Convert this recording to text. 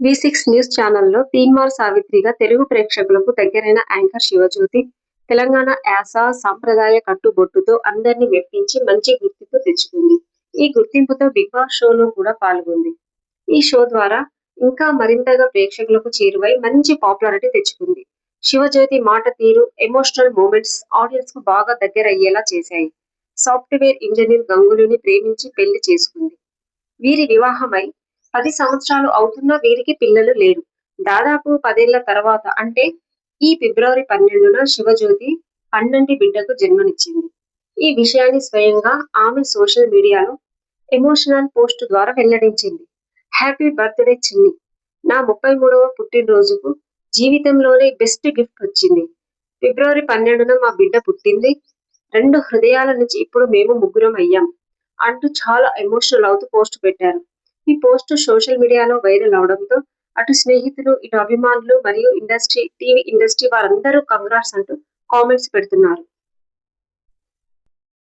V six news ఛానల్లో తీన్మార్ సావిత్రిగా తెలుగు ప్రేక్షకులకు దగ్గరైన యాంకర్ శివజ్యోతి తెలంగాణ యాస సాంప్రదాయ కట్టుబొట్టుతో అందరినీ మెప్పించి మంచి గుర్తింపు తెచ్చుకుంది. ఈ గుర్తింపుతో బిగ్ బాస్ షోలో కూడా పాల్గొంది. ఈ షో ద్వారా ఇంకా మరింతగా ప్రేక్షకులకు చేరువై మంచి పాపులారిటీ తెచ్చుకుంది. శివజ్యోతి మాట తీరు ఎమోషనల్ మూమెంట్స్ ఆడియన్స్కు బాగా దగ్గర అయ్యేలా చేశాయి. సాఫ్ట్వేర్ ఇంజనీర్ గంగులుని ప్రేమించి పెళ్ళి చేసుకుంది. వీరి వివాహమై పది సంవత్సరాలు అవుతున్న వీరికి పిల్లలు లేరు. దాదాపు పదేళ్ళ తర్వాత అంటే ఈ ఫిబ్రవరి పన్నెండున శివజ్యోతి పన్నెండు బిడ్డకు జన్మనిచ్చింది. ఈ విషయాన్ని స్వయంగా ఆమె సోషల్ మీడియాలో ఎమోషనల్ పోస్ట్ ద్వారా వెల్లడించింది. హ్యాపీ బర్త్డే చిన్ని. నా ముప్పై మూడవ పుట్టినరోజుకు జీవితంలోనే బెస్ట్ గిఫ్ట్ వచ్చింది. ఫిబ్రవరి పన్నెండున మా బిడ్డ పుట్టింది. రెండు హృదయాల నుంచి ఇప్పుడు మేము ముగ్గురం అయ్యాం. అంటూ చాలా ఎమోషనల్ అవుతూ పోస్ట్ పెట్టారు. ఈ పోస్ట్ సోషల్ మీడియాలో వైరల్ అవడంతో అటు స్నేహితులు ఇటు అభిమానులు మరియు ఇండస్ట్రీ టీవీ ఇండస్ట్రీ వారందరూ కంగ్రాట్స్ అంటూ కామెంట్స్ పెడుతున్నారు.